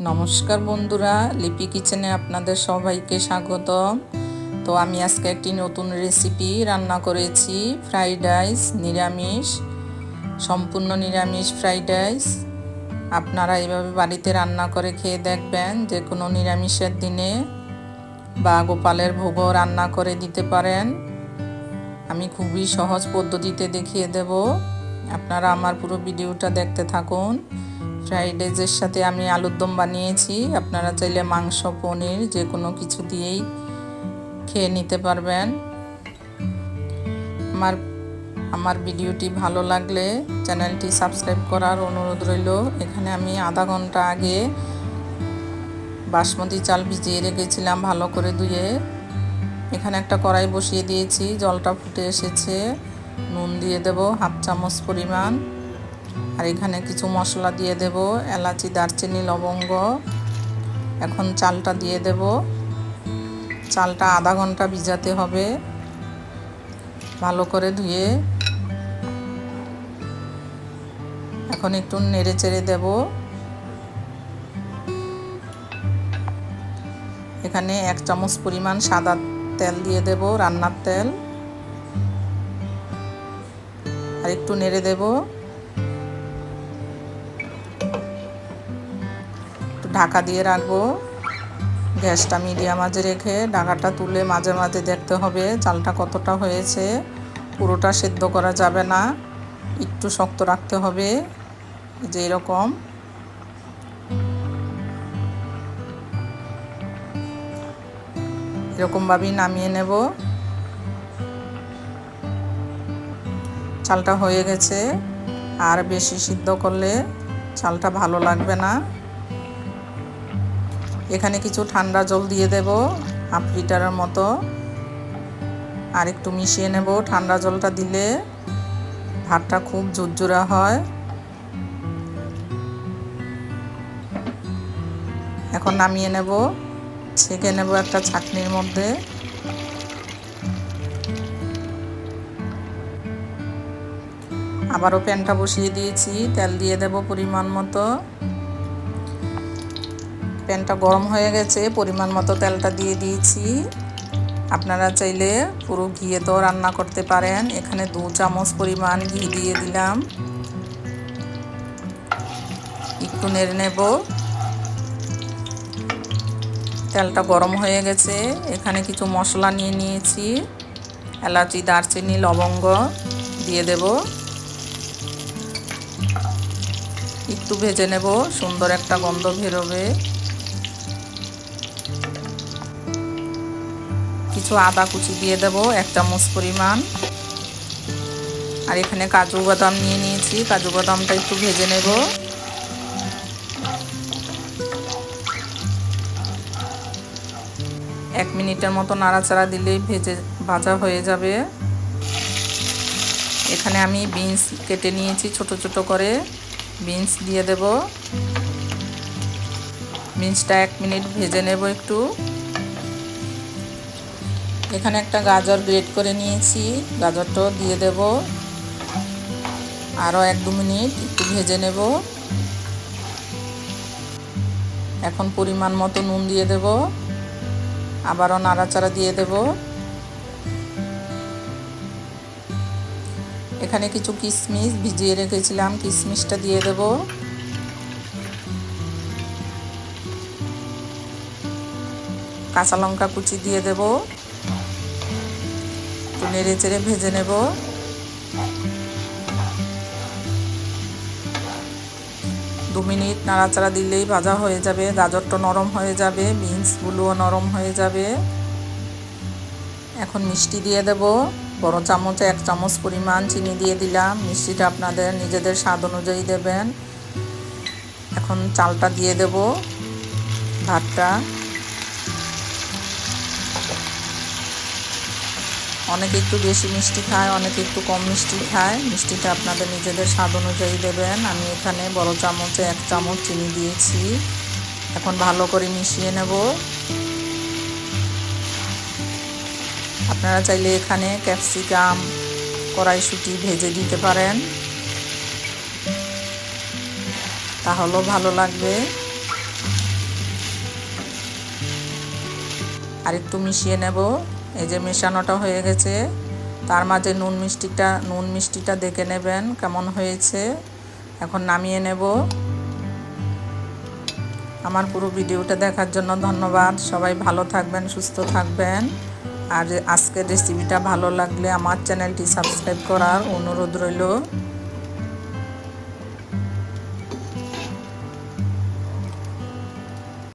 নমস্কার বন্ধুরা, লিপি কিচেনে আপনাদের সবাইকে স্বাগতম। তো আমি আজকে একটি নতুন রেসিপি রান্না করেছি ফ্রাইড রাইস নিরামিষ, সম্পূর্ণ নিরামিষ ফ্রাইড রাইস আপনারা এভাবে বাড়িতে রান্না করে খেয়ে দেখবেন, যে কোনো নিরামিষের দিনে বা গোপালের ভোগও রান্না করে দিতে পারেন। আমি খুবই সহজ পদ্ধতিতে দেখিয়ে দেব। আপনারা আমার পুরো ভিডিওটা দেখতে থাকুন। ফ্রাইড রাইসের সাথে আমি আলুর দম বানিয়েছি। আপনারা চাইলে মাংস, পনির যে কোনো কিছু দিয়েই খেয়ে নিতে পারবেন। আমার আমার ভিডিওটি ভালো লাগলে চ্যানেলটি সাবস্ক্রাইব করার অনুরোধ রইল। এখানে আমি আধা ঘণ্টা আগে বাসমতি চাল ভিজিয়ে রেখেছিলাম ভালো করে ধুয়ে। এখানে একটা কড়াই বসিয়ে দিয়েছি, জলটা ফুটে এসেছে। নুন দিয়ে দেব হাফ চামচ পরিমাণ। আর এখানে কিছু মশলা দিয়ে দেব, এলাচি, দারচিনি, লবঙ্গ। এখন চালটা দিয়ে দেব। চালটা আধা ঘণ্টা ভিজাতে হবে। ভালো করে ধুয়ে এখন একটু নেড়ে চেড়ে দেব। এখানে এক চামচ পরিমাণ সাদা তেল দিয়ে দেব, রান্নার তেল। আর একটু নেড়ে দেবো। ঢাকা দিয়ে রাখব। গ্যাসটা মিডিয়াম মাঝে রেখে ঢাকাটা তুলে মাঝে মাঝে দেখতে হবে চালটা কতটা হয়েছে। পুরোটা সেদ্ধ করা যাবে না, একটু শক্ত রাখতে হবে যে এরকম। এরকমভাবেই নামিয়ে নেব। চালটা হয়ে গেছে, আর বেশি সিদ্ধ করলে চালটা ভালো লাগবে না। এখানে কিছু ঠান্ডা জল দিয়ে দেব, হাফ লিটারের মতো। আর একটু মিশিয়ে নেব ঠান্ডা জলটা দিলে ভাতটা খুব ঝুরঝুরা হয়। এখন নামিয়ে নেব, ছেঁকে নেব একটা ছাকনির মধ্যে। আবারও প্যানটা বসিয়ে দিয়েছি, তেল দিয়ে দেব পরিমাণ মতো। প্যানটা গরম হয়ে গেছে, পরিমাণ মতো তেলটা দিয়ে দিয়েছি। আপনারা চাইলে পুরো ঘিয়ে তো রান্না করতে পারেন। এখানে দু চামচ পরিমাণ ঘি দিয়ে দিলাম। একটু নেড়ে নেব। তেলটা গরম হয়ে গেছে। এখানে কিছু মশলা নিয়ে নিয়েছি। এলাচি, দারচিনি, লবঙ্গ দিয়ে দেব। একটু ভেজে নেব। সুন্দর একটা গন্ধ বেরোবে। কিছু আদা কুচি দিয়ে দেব এক চামচ পরিমাণ। আর এখানে কাজু বাদাম নিয়ে নিয়েছি, কাজু বাদামটা একটু ভেজে নেব। এক মিনিটের মতো নাড়াচাড়া দিলেই ভেজে, ভাজা হয়ে যাবে। এখানে আমি বিনস কেটে নিয়েছি ছোট ছোট করে। বিনস দিয়ে দেব। বিনসটা এক মিনিট ভেজে নেব একটু। এখানে একটা গাজর গ্রেট করে নিয়েছি। গাজরটাও দিয়ে দেব। আরও এক দু মিনিট একটু ভেজে নেব। এখন পরিমাণ মতো নুন দিয়ে দেব। আবারও নাড়াচাড়া দিয়ে দেব। এখানে কিছু কিশমিশ ভিজিয়ে রেখেছিলাম। কিশমিশটা দিয়ে দেব। কাঁচা লঙ্কা কুচি দিয়ে দেবো। একটু নেড়ে চেড়ে ভেজে নেব। দু মিনিট নাড়াচাড়া দিলেই ভাজা হয়ে যাবে, গাজরটা নরম হয়ে যাবে, বিনসগুলোও নরম হয়ে যাবে। এখন মিষ্টি দিয়ে দেব, বড় চামচে এক চামচ পরিমাণ চিনি দিয়ে দিলাম, মিষ্টিটা আপনাদের নিজেদের স্বাদ অনুযায়ী দেবেন। এখন চালটা দিয়ে দেব, ভাতটা। অনেকে একটু বেশি মিষ্টি খায়, অনেকে একটু কম মিষ্টি খায়। মিষ্টিটা আপনাদের নিজেদের স্বাদ অনুযায়ী দেবেন। আমি এখানে বড় চামচে এক চামচ চিনি দিয়েছি। এখন ভালো করে মিশিয়ে নেব। আপনারা চাইলে এখানে ক্যাপসিকাম, কড়াইশুটি ভেজে দিতে পারেন। তাহলেও ভালো লাগবে। আর একটু মিশিয়ে নেব। এই যে মেশানোটা হয়ে গেছে। তার মাঝে নুন মিষ্টিটা নুন মিষ্টিটা দেখে নেবেন কেমন হয়েছে। এখন নামিয়ে নেব। আমার পুরো ভিডিওটা দেখার জন্য ধন্যবাদ। সবাই ভালো থাকবেন, সুস্থ থাকবেন। আর আজকের রেসিপিটা ভালো লাগলে আমার চ্যানেলটি সাবস্ক্রাইব করার অনুরোধ রইল।